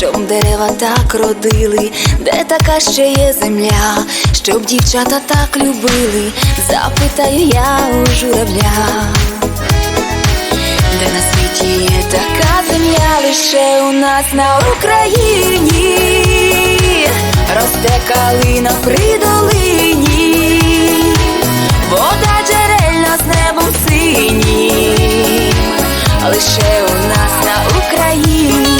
Щоб дерева так родили, де така ще є земля, щоб дівчата так любили, запитаю я у журавля. Де на світі є така земля, лише у нас на Україні, росте калина при долині, вода джерельна з небом синім, лише у нас на Україні.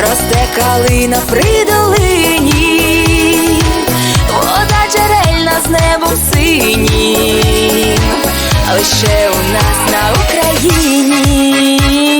росте калина при долині, вода джерельна з небом синім, лише у нас на Україні.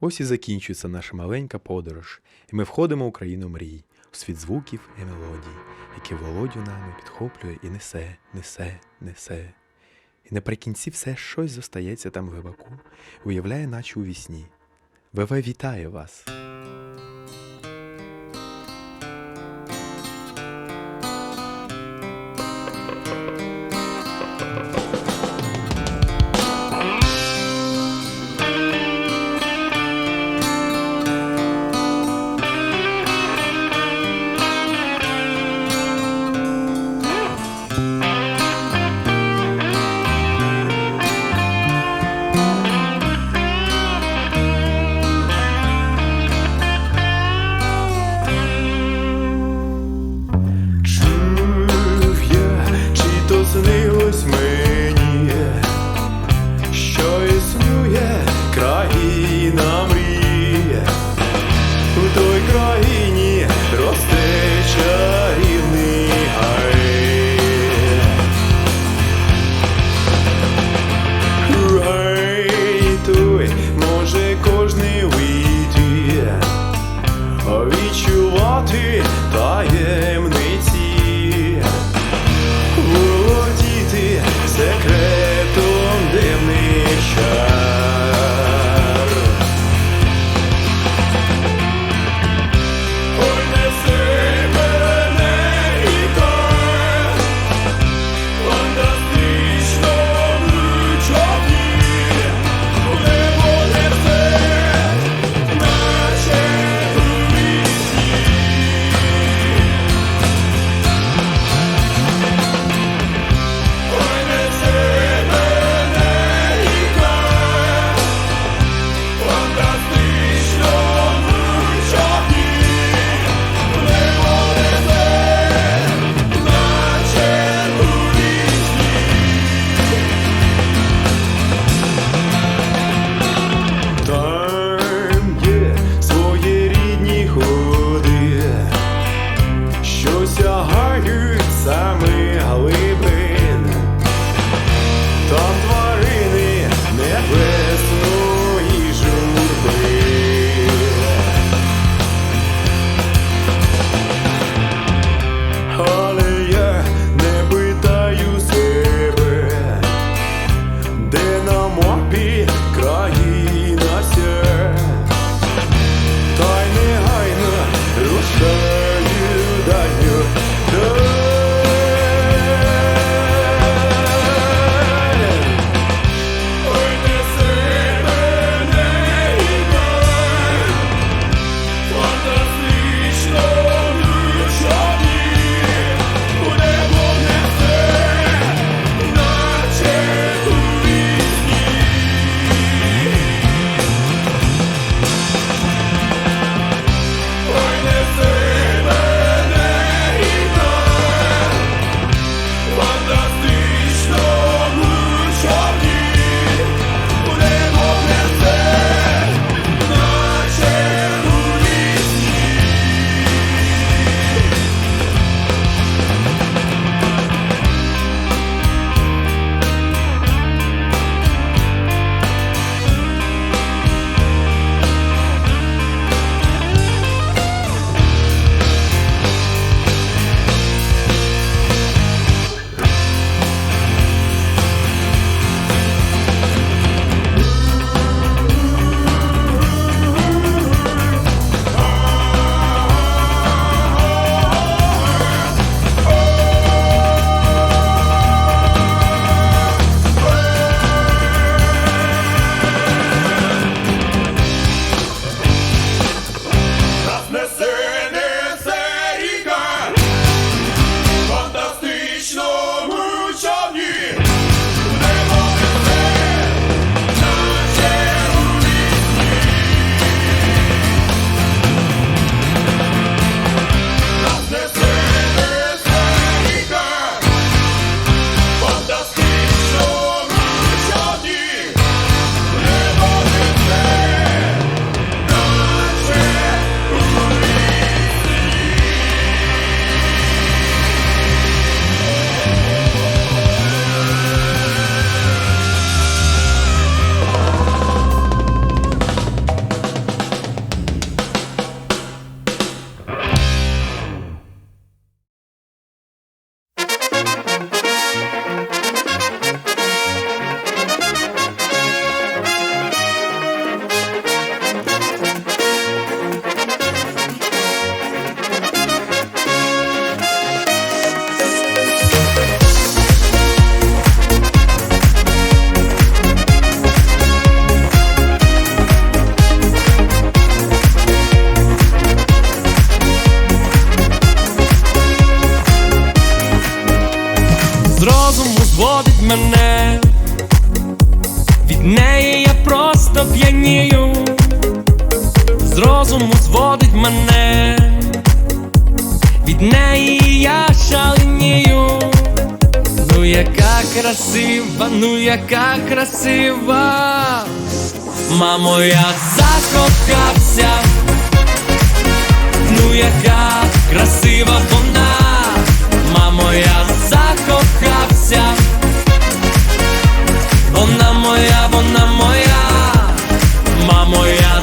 Ось і закінчується наша маленька подорож, і ми входимо у країну мрій, у світ звуків і мелодій, які володю нами підхоплює і несе, несе, несе. І наприкінці все щось зостається там глибоко, уявляє, наче у вісні. ВВ вітає вас! мене, від неї я шаленію, ну яка красива, ну яка красива, мамо, я закохався, ну яка красива вона, мамо, я закохався, вона моя, вона моя, мамо, я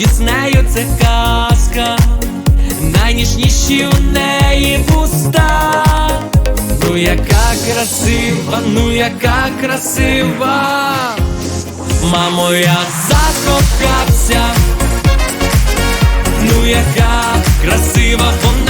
Діснею це казка, найніжніші у неї пуста, Ну яка красива, ну яка красива, мамо, я закохався, ну яка красива вона.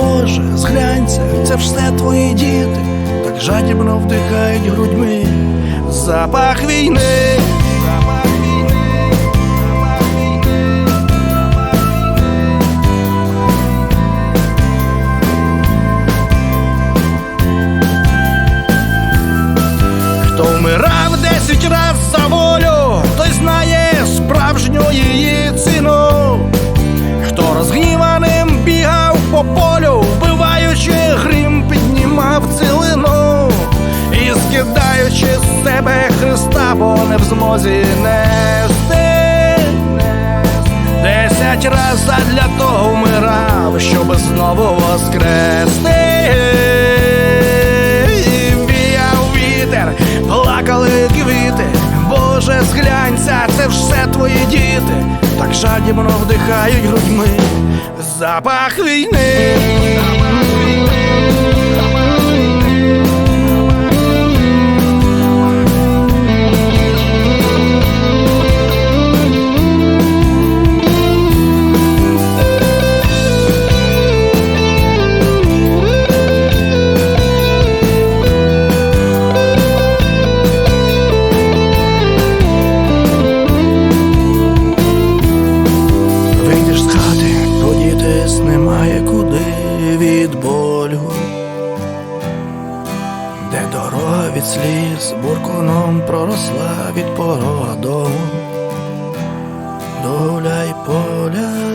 Боже, зглянься, це все твої діти, так жадібно вдихають грудьми запах війни. В змозі нести. Десять раз задля того вмирав, щоб знову воскрести. Плакали квіти. Боже, зглянься, це все твої діти, так жадібно вдихають грудьми запах війни. Від сліз буркуном проросла від порога дому, доля й поля